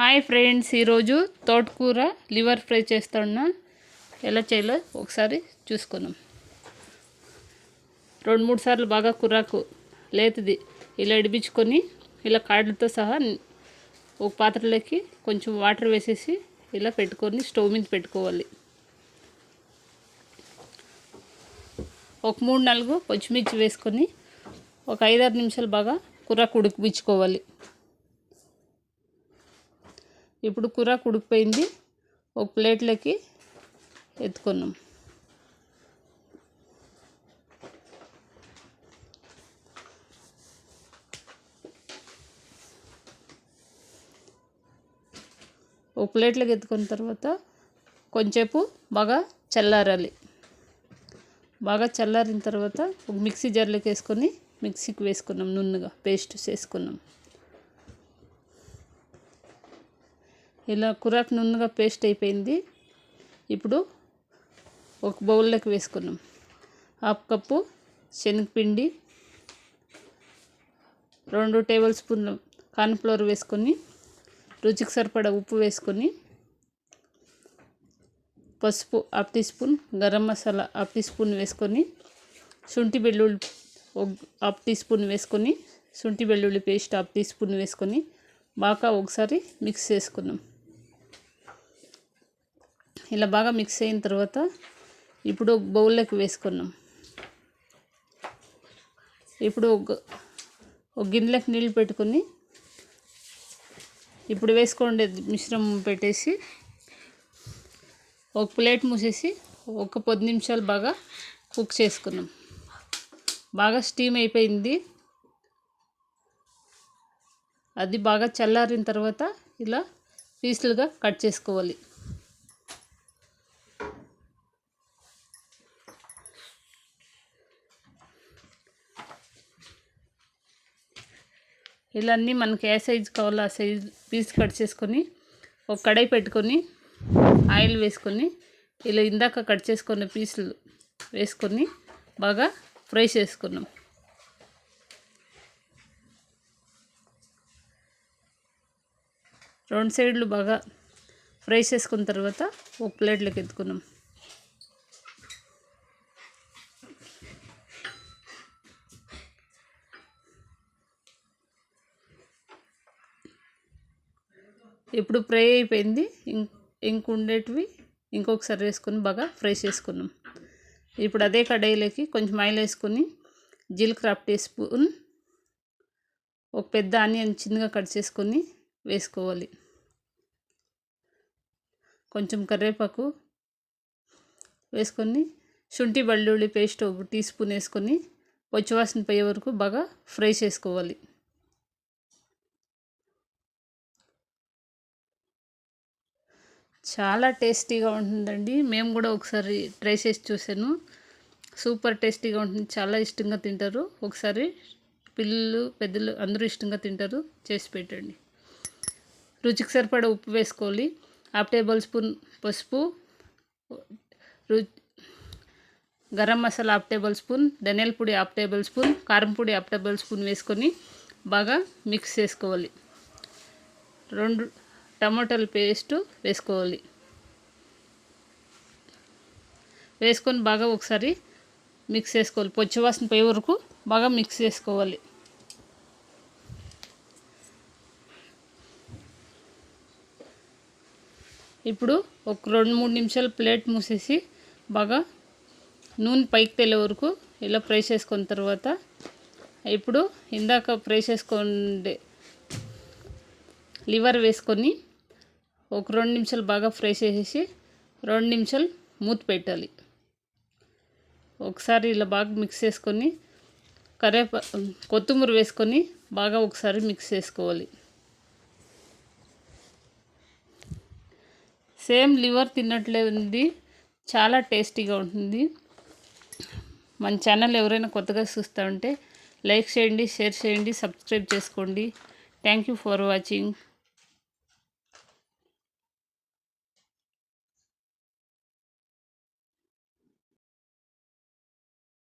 Hi friends ఈరోజు తోటకూర liver fry చేస్తున్నా. ఎలా చేయాలో ఒకసారి చూసుకుందాం. రెండు మూడు సార్లు బాగా కుర్రాకు లేతది ఇలా ఇడిపించుకొని ఇలా కాడలతో సహా ఒక పాత్రలోకి కొంచెం వాటర్ వేసేసి ఇలా పెట్టుకొని స్టవ్ మీద పెట్టుకోవాలి. ఒక మూడు నాలుగు పచ్చిమిర్చి వేసుకొని ఒక ఐదారు నిమిషాలు బాగా కూర ఉడికిపించుకోవాలి. ఇప్పుడు కూర కుడికిపోయింది. ఒక ప్లేట్లోకి ఎత్తుకున్నాం. ఒక ప్లేట్లోకి ఎత్తుకున్న తర్వాత కొంచెంసేపు బాగా చల్లారాలి. బాగా చల్లారిన తర్వాత ఒక మిక్సీ జార్లోకి వేసుకొని మిక్సీకి వేసుకున్నాం నున్నగా పేస్ట్ చేసుకున్నాం. ఇలా కురాట్ నున్నగా పేస్ట్ అయిపోయింది. ఇప్పుడు ఒక బౌల్లోకి వేసుకున్నాం. హాఫ్ కప్పు శనగపిండి రెండు టేబుల్ స్పూన్లు కార్న్ఫ్లోర్ వేసుకొని రుచికి సరిపడా ఉప్పు వేసుకొని పసుపు half teaspoon garam masala half teaspoon వేసుకొని శుంఠి వెల్లుల్లి ఒక హాఫ్ టీ స్పూన్ వేసుకొని శుంఠి వెల్లుల్లి పేస్ట్ హాఫ్ టీ స్పూన్ వేసుకొని బాగా ఒకసారి మిక్స్ చేసుకున్నాం. ఇలా బాగా మిక్స్ అయిన తర్వాత ఇప్పుడు బౌల్లోకి వేసుకున్నాం. ఇప్పుడు ఒక ఒక గిన్నెలకు నీళ్ళు పెట్టుకొని ఇప్పుడు వేసుకోండి మిశ్రమం పెట్టేసి ఒక ప్లేట్ మూసేసి ఒక పది నిమిషాలు బాగా కుక్ చేసుకున్నాం. బాగా స్టీమ్ అయిపోయింది. అది బాగా చల్లారిన తర్వాత ఇలా పీసులుగా కట్ చేసుకోవాలి. ఇలా అన్నీ మనకి ఏ సైజు కావాలో ఆ సైజ్ పీస్ కట్ చేసుకొని ఒక కడాయి పెట్టుకొని ఆయిల్ వేసుకొని ఇలా ఇందాక కట్ చేసుకున్న పీసులు వేసుకొని బాగా ఫ్రై చేసుకున్నాం. రెండు సైడ్లు బాగా ఫ్రై చేసుకున్న తర్వాత ఒక ప్లేట్లోకి ఎత్తుకున్నాం. ఇప్పుడు ఫ్రై అయిపోయింది. ఇంక ఉండేటివి ఇంకొకసారి వేసుకొని బాగా ఫ్రై చేసుకున్నాం. ఇప్పుడు అదే కడాయిలోకి కొంచెం ఆయిల్ వేసుకొని జీలకర్ర టీ స్పూన్ ఒక పెద్ద ఆనియన్ చిన్నగా కట్ చేసుకొని వేసుకోవాలి. కొంచెం కరివేపాకు వేసుకొని శుంఠి బల్లుల్లి పేస్ట్ ఒక టీ స్పూన్ వేసుకొని పచ్చివాసన పోయే వరకు బాగా ఫ్రై చేసుకోవాలి. చాలా టేస్టీగా ఉంటుందండి. మేము కూడా ఒకసారి ట్రై చేసి చూసాను సూపర్ టేస్టీగా ఉంటుంది. చాలా ఇష్టంగా తింటారు. ఒకసారి పిల్లలు పెద్దలు అందరూ ఇష్టంగా తింటారు. చేసి పెట్టండి. రుచికి సరిపడా ఉప్పు వేసుకోవాలి. హాఫ్ టేబుల్ స్పూన్ పసుపు రు garam masala half tablespoon ధనియాల పొడి హాఫ్ టేబుల్ స్పూన్ కారం పొడి హాఫ్ టేబుల్ స్పూన్ వేసుకొని బాగా మిక్స్ చేసుకోవాలి. రెండు టమాటాల పేస్ట్ వేసుకోవాలి. వేసుకొని బాగా ఒకసారి మిక్స్ చేసుకోవాలి. పొచ్చి వాసన పోయే వరకు బాగా మిక్స్ చేసుకోవాలి. ఇప్పుడు ఒక రెండు మూడు నిమిషాలు ప్లేట్ మూసేసి బాగా నూనె పైకి తెలే వరకు ఇలా ఫ్రై చేసుకున్న తర్వాత ఇప్పుడు ఇందాక ఫ్రై చేసుకోండి లివర్ వేసుకొని ఒక రెండు నిమిషాలు బాగా ఫ్రై చేసేసి రెండు నిమిషాలు మూత పెట్టాలి. ఒకసారి ఇలా బాగా మిక్స్ చేసుకొని కరేపా కొత్తిమీర వేసుకొని బాగా ఒకసారి మిక్స్ చేసుకోవాలి. సేమ్ లివర్ తిన్నట్లే ఉంది. చాలా టేస్టీగా ఉంటుంది. మన ఛానల్ ఎవరైనా కొత్తగా చూస్తూ ఉంటే లైక్ చేయండి షేర్ చేయండి సబ్స్క్రైబ్ చేసుకోండి. Thank you for watching